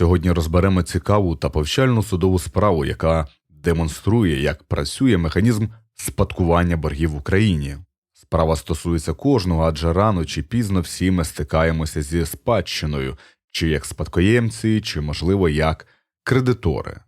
Сьогодні розберемо цікаву та повчальну судову справу, яка демонструє, як працює механізм спадкування боргів в Україні. Справа стосується кожного, адже рано чи пізно всі ми стикаємося зі спадщиною, чи як спадкоємці, чи, можливо, як кредитори.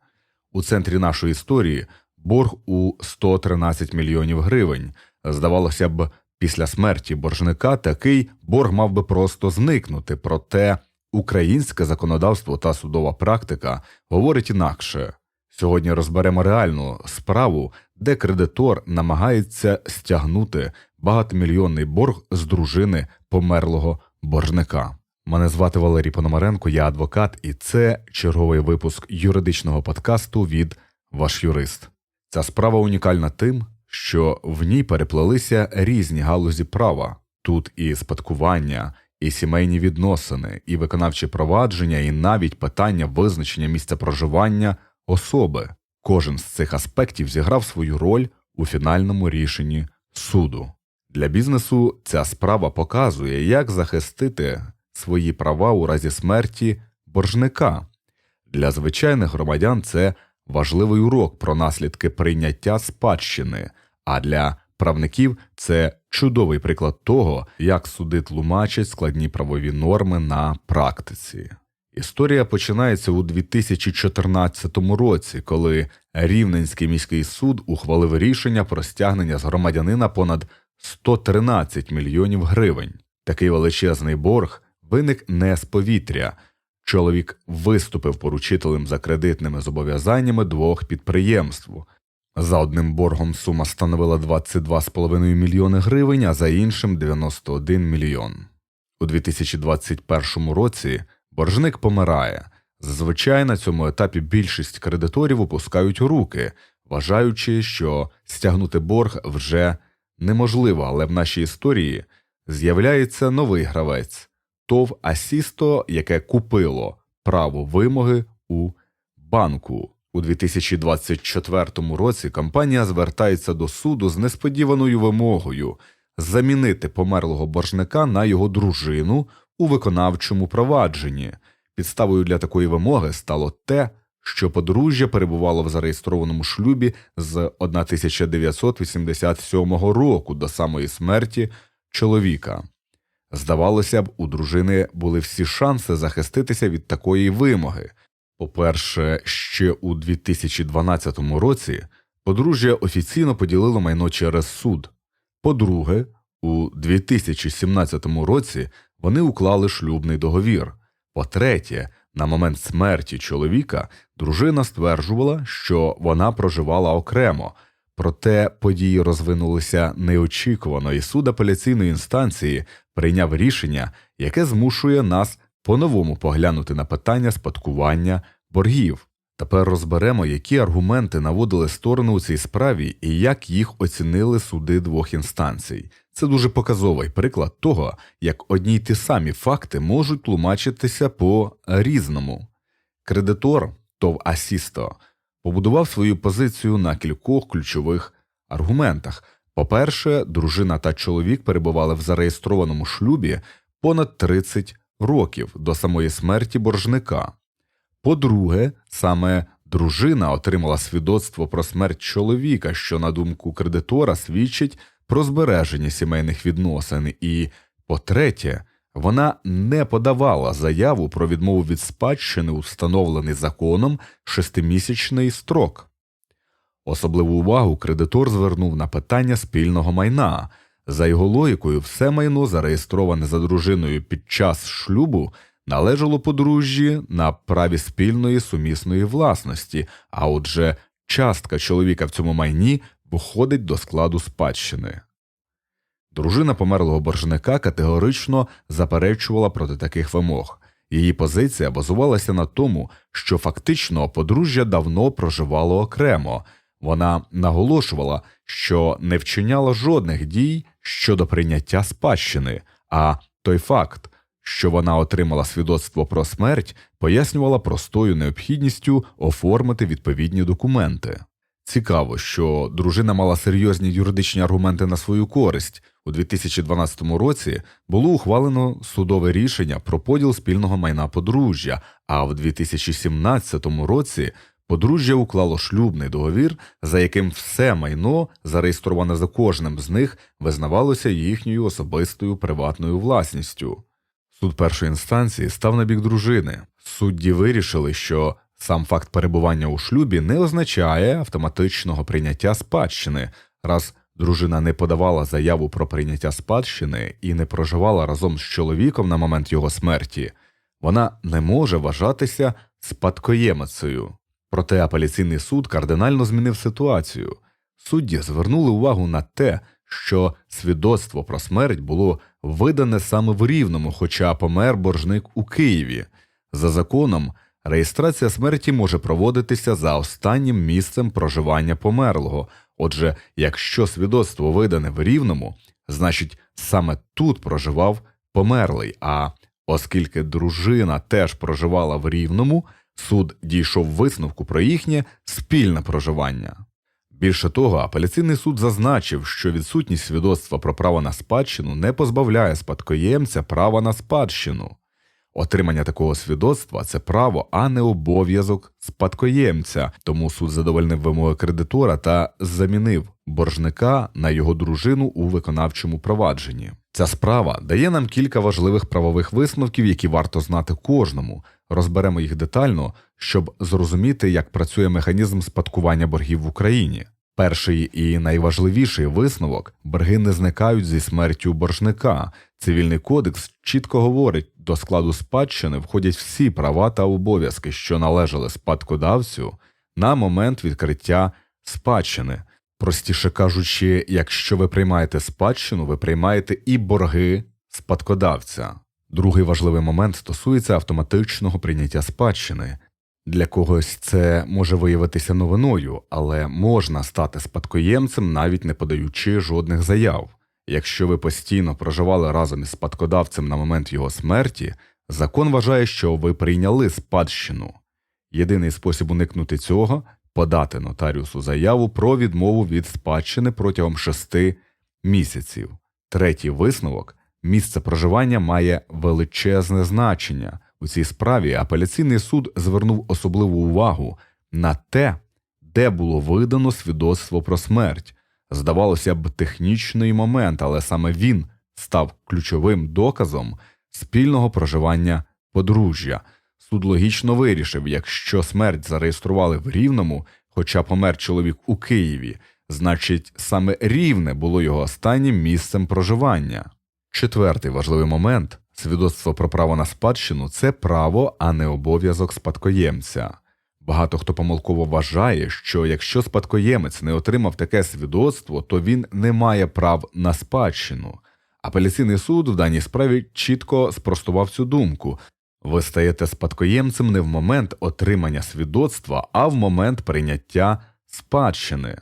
У центрі нашої історії борг у 113 мільйонів гривень. Здавалося б, після смерті боржника такий борг мав би просто зникнути, проте українське законодавство та судова практика говорить інакше. Сьогодні розберемо реальну справу, де кредитор намагається стягнути багатомільйонний борг з дружини померлого боржника. Мене звати Валерій Пономаренко, я адвокат, і це черговий випуск юридичного подкасту від Ваш юрист. Ця справа унікальна тим, що в ній переплелися різні галузі права. Тут і спадкування, і сімейні відносини, і виконавчі провадження, і навіть питання визначення місця проживання особи. Кожен з цих аспектів зіграв свою роль у фінальному рішенні суду. Для бізнесу ця справа показує, як захистити свої права у разі смерті боржника. Для звичайних громадян це важливий урок про наслідки прийняття спадщини, а для правників це чудовий приклад того, як суди тлумачать складні правові норми на практиці. Історія починається у 2014 році, коли Рівненський міський суд ухвалив рішення про стягнення з громадянина понад 113 мільйонів гривень. Такий величезний борг виник не з повітря. Чоловік виступив поручителем за кредитними зобов'язаннями двох підприємств. За одним боргом сума становила 22,5 мільйони гривень, а за іншим 91 мільйон. У 2021 році боржник помирає. Зазвичай на цьому етапі більшість кредиторів опускають руки, вважаючи, що стягнути борг вже неможливо, але в нашій історії з'являється новий гравець ТОВ Асісто, яке купило право вимоги у банку. У 2024 році компанія звертається до суду з несподіваною вимогою замінити померлого боржника на його дружину у виконавчому провадженні. Підставою для такої вимоги стало те, що подружжя перебувало в зареєстрованому шлюбі з 1987 року до самої смерті чоловіка. Здавалося б, у дружини були всі шанси захиститися від такої вимоги. По-перше, ще у 2012 році подружжя офіційно поділило майно через суд. По-друге, у 2017 році вони уклали шлюбний договір. По-третє, на момент смерті чоловіка дружина стверджувала, що вона проживала окремо, проте події розвинулися неочікувано, і суд апеляційної інстанції прийняв рішення, яке змушує нас по-новому поглянути на питання спадкування боргів. Тепер розберемо, які аргументи наводили сторону у цій справі і як їх оцінили суди двох інстанцій. Це дуже показовий приклад того, як одні й ті самі факти можуть тлумачитися по різному. Кредитор ТОВ Асісто побудував свою позицію на кількох ключових аргументах. По-перше, дружина та чоловік перебували в зареєстрованому шлюбі понад 30 років до самої смерті боржника. По-друге, саме дружина отримала свідоцтво про смерть чоловіка, що, на думку кредитора, свідчить про збереження сімейних відносин, і по-третє, вона не подавала заяву про відмову від спадщини, установлений законом шестимісячний строк. Особливу увагу кредитор звернув на питання спільного майна. За його логікою, все майно, зареєстроване за дружиною під час шлюбу, належало подружжі на праві спільної сумісної власності, а отже, частка чоловіка в цьому майні входить до складу спадщини. Дружина померлого боржника категорично заперечувала проти таких вимог. Її позиція базувалася на тому, що фактично подружжя давно проживало окремо. Вона наголошувала, що не вчиняла жодних дій щодо прийняття спадщини, а той факт, що вона отримала свідоцтво про смерть, пояснювала простою необхідністю оформити відповідні документи. Цікаво, що дружина мала серйозні юридичні аргументи на свою користь. У 2012 році було ухвалено судове рішення про поділ спільного майна подружжя, а в 2017 році подружжя уклало шлюбний договір, за яким все майно, зареєстроване за кожним з них, визнавалося їхньою особистою приватною власністю. Суд першої інстанції став на бік дружини. Судді вирішили, що сам факт перебування у шлюбі не означає автоматичного прийняття спадщини, раз дружина не подавала заяву про прийняття спадщини і не проживала разом з чоловіком на момент його смерті, вона не може вважатися спадкоємицею. Проте апеляційний суд кардинально змінив ситуацію. Судді звернули увагу на те, що свідоцтво про смерть було видане саме в Рівному, хоча помер боржник у Києві. За законом, реєстрація смерті може проводитися за останнім місцем проживання померлого. Отже, якщо свідоцтво видане в Рівному, значить саме тут проживав померлий. А оскільки дружина теж проживала в Рівному, суд дійшов висновку про їхнє спільне проживання. Більше того, апеляційний суд зазначив, що відсутність свідоцтва про право на спадщину не позбавляє спадкоємця права на спадщину. Отримання такого свідоцтва це право, а не обов'язок спадкоємця, тому суд задовольнив вимоги кредитора та замінив боржника на його дружину у виконавчому провадженні. Ця справа дає нам кілька важливих правових висновків, які варто знати кожному. Розберемо їх детально, щоб зрозуміти, як працює механізм спадкування боргів в Україні. Перший і найважливіший висновок борги не зникають зі смертю боржника. Цивільний кодекс чітко говорить, до складу спадщини входять всі права та обов'язки, що належали спадкодавцю на момент відкриття спадщини. Простіше кажучи, якщо ви приймаєте спадщину, ви приймаєте і борги спадкодавця. Другий важливий момент стосується автоматичного прийняття спадщини. Для когось це може виявитися новиною, але можна стати спадкоємцем, навіть не подаючи жодних заяв. Якщо ви постійно проживали разом із спадкодавцем на момент його смерті, закон вважає, що ви прийняли спадщину. Єдиний спосіб уникнути цього подати нотаріусу заяву про відмову від спадщини протягом шести місяців. Третій висновок місце проживання має величезне значення. У цій справі апеляційний суд звернув особливу увагу на те, де було видано свідоцтво про смерть. Здавалося б, технічний момент, але саме він став ключовим доказом спільного проживання подружжя. Суд логічно вирішив, якщо смерть зареєстрували в Рівному, хоча помер чоловік у Києві, значить саме рівне було його останнім місцем проживання. Четвертий важливий момент свідоцтво про право на спадщину це право, а не обов'язок спадкоємця. Багато хто помилково вважає, що якщо спадкоємець не отримав таке свідоцтво, то він не має прав на спадщину. Апеляційний суд в даній справі чітко спростував цю думку. Ви стаєте спадкоємцем не в момент отримання свідоцтва, а в момент прийняття спадщини.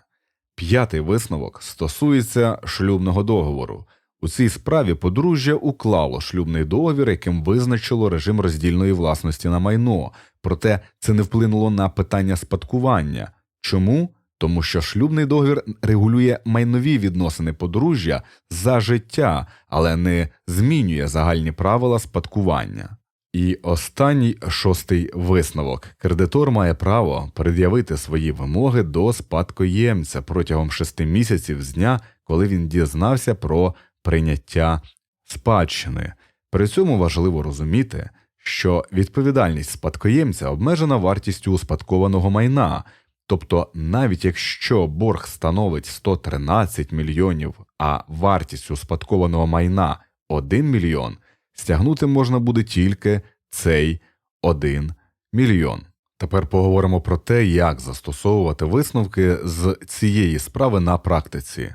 П'ятий висновок стосується шлюбного договору. У цій справі подружжя уклало шлюбний договір, яким визначило режим роздільної власності на майно, проте це не вплинуло на питання спадкування. Чому? Тому що шлюбний договір регулює майнові відносини подружжя за життя, але не змінює загальні правила спадкування. І останній шостий висновок: кредитор має право пред'явити свої вимоги до спадкоємця протягом шести місяців з дня, коли він дізнався про прийняття спадщини. При цьому важливо розуміти, що відповідальність спадкоємця обмежена вартістю успадкованого майна, тобто навіть якщо борг становить 113 мільйонів, а вартість успадкованого майна 1 мільйон, стягнути можна буде тільки цей 1 мільйон. Тепер поговоримо про те, як застосовувати висновки з цієї справи на практиці.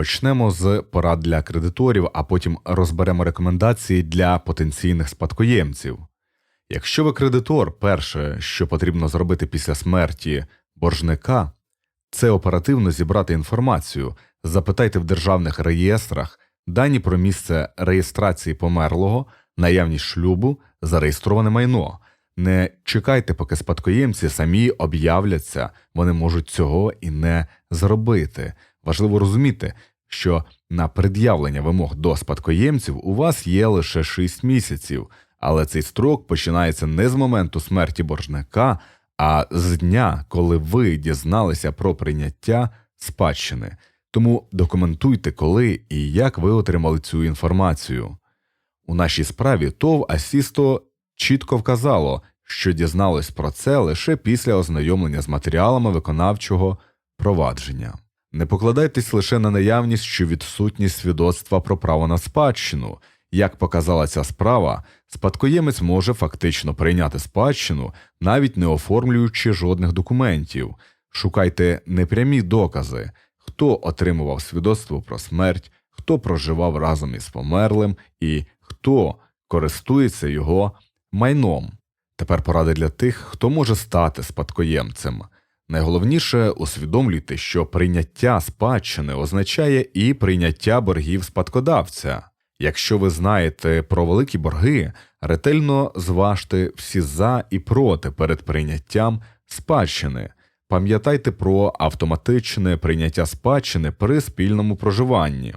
Почнемо з порад для кредиторів, а потім розберемо рекомендації для потенційних спадкоємців. Якщо ви кредитор, перше, що потрібно зробити після смерті боржника, це оперативно зібрати інформацію, запитайте в державних реєстрах дані про місце реєстрації померлого, наявність шлюбу, зареєстроване майно. Не чекайте, поки спадкоємці самі об'являться, вони можуть цього і не зробити. Важливо розуміти, що на пред'явлення вимог до спадкоємців у вас є лише 6 місяців, але цей строк починається не з моменту смерті боржника, а з дня, коли ви дізналися про прийняття спадщини. Тому документуйте, коли і як ви отримали цю інформацію. У нашій справі ТОВ Асісто чітко вказало, що дізналось про це лише після ознайомлення з матеріалами виконавчого провадження. Не покладайтесь лише на наявність чи відсутність свідоцтва про право на спадщину. Як показала ця справа, спадкоємець може фактично прийняти спадщину, навіть не оформлюючи жодних документів. Шукайте непрямі докази, хто отримував свідоцтво про смерть, хто проживав разом із померлим і хто користується його майном. Тепер поради для тих, хто може стати спадкоємцем. Найголовніше усвідомлюйте, що прийняття спадщини означає і прийняття боргів спадкодавця. Якщо ви знаєте про великі борги, ретельно зважте всі за і проти перед прийняттям спадщини. Пам'ятайте про автоматичне прийняття спадщини при спільному проживанні.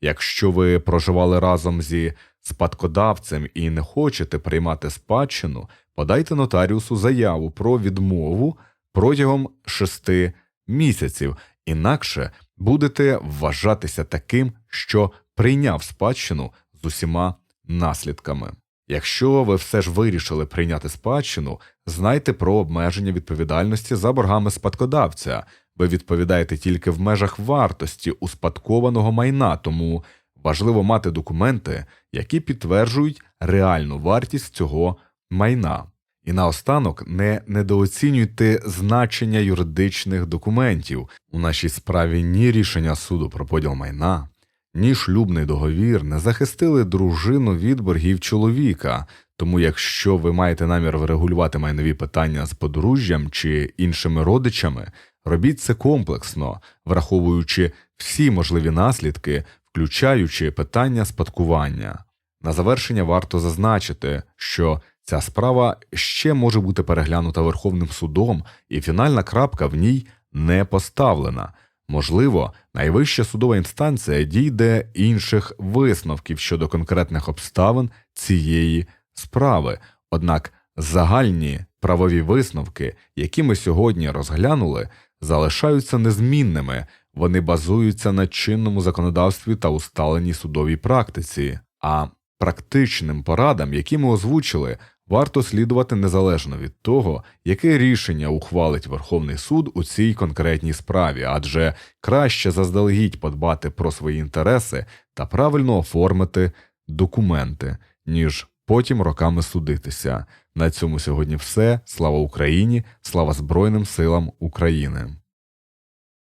Якщо ви проживали разом зі спадкодавцем і не хочете приймати спадщину, подайте нотаріусу заяву про відмову протягом шести місяців, інакше будете вважатися таким, що прийняв спадщину з усіма наслідками. Якщо ви все ж вирішили прийняти спадщину, знайте про обмеження відповідальності за боргами спадкодавця. Ви відповідаєте тільки в межах вартості успадкованого майна, тому важливо мати документи, які підтверджують реальну вартість цього майна. І наостанок не недооцінюйте значення юридичних документів у нашій справі ні рішення суду про поділ майна, ні шлюбний договір не захистили дружину від боргів чоловіка. Тому, якщо ви маєте намір врегулювати майнові питання з подружжям чи іншими родичами, робіть це комплексно, враховуючи всі можливі наслідки, включаючи питання спадкування. На завершення варто зазначити, що ця справа ще може бути переглянута Верховним судом, і фінальна крапка в ній не поставлена. Можливо, найвища судова інстанція дійде інших висновків щодо конкретних обставин цієї справи, однак загальні правові висновки, які ми сьогодні розглянули, залишаються незмінними, вони базуються на чинному законодавстві та усталеній судовій практиці, а практичним порадам, які ми озвучили, варто слідувати незалежно від того, яке рішення ухвалить Верховний суд у цій конкретній справі, адже краще заздалегідь подбати про свої інтереси та правильно оформити документи, ніж потім роками судитися. На цьому сьогодні все. Слава Україні, слава Збройним силам України.